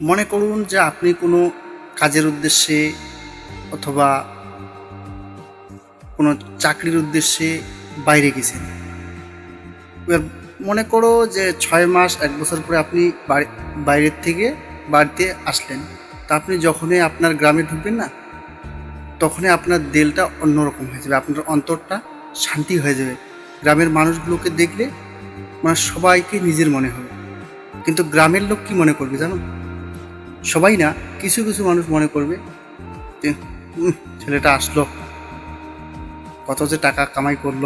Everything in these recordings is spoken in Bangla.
মনে করুন যে আপনি কোনো কাজের উদ্দেশ্যে অথবা কোনো চাকরির উদ্দেশ্যে বাইরে গেছেন। মনে করো যে ছয় মাস, এক বছর পরে আপনি বাইরের থেকে বাড়িতে আসলেন। তা আপনি যখনই আপনার গ্রামে ঢুকবেন না, তখনই আপনার দিলটা অন্যরকম হয়ে যাবে, আপনার অন্তরটা শান্তি হয়ে যাবে। গ্রামের মানুষগুলোকে দেখলে মানে সবাইকে নিজের মনে হবে। কিন্তু গ্রামের লোক কি মনে করবে জানো? সবাই না, কিছু কিছু মানুষ মনে করবে যে ছেলেটা আসলো। কত যে টাকা কামাই করল।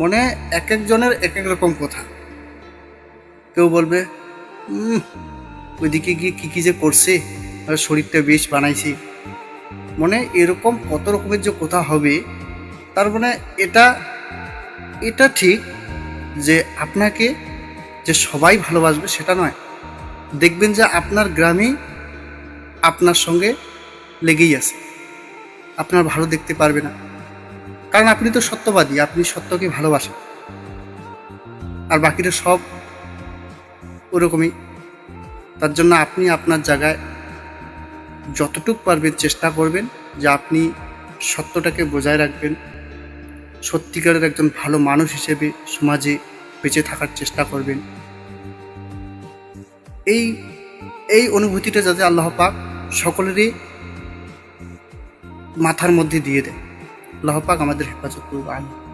মনে এক একজনের এক এক রকম কথা। কেউ বলবে ওইদিকে গিয়ে কী কী যে করছে শরীরটা বেশ বানাইছে। মনে এরকম কত রকমের যে কথা হবে, তার মানে এটা এটা ঠিক যে আপনাকে যে সবাই ভালোবাসবে সেটা নয় দেখবেন যে আপনার গ্রামে আপনার সঙ্গে লেগেই আছে। আপনার ভালো দেখতে পারবে না। কারণ আপনি তো সত্যবাদী, আপনি সত্যকে ভালোবাসেন। আর বাকিটা সব ওরকমই। তার জন্য আপনি আপনার জায়গায় যতটুক পারবেন চেষ্টা করবেন যে আপনি সত্যটাকে বজায় রাখবেন। সত্যিকারের একজন ভালো মানুষ হিসেবে সমাজে বেঁচে থাকার চেষ্টা করবেন। এই এই অনুভূতিটা যাতে আল্লাহ পাক সকলেরই মাথার মধ্যে দিয়ে দেয়। আল্লাহ পাক আমাদের হেফাজত করুক, আমিন।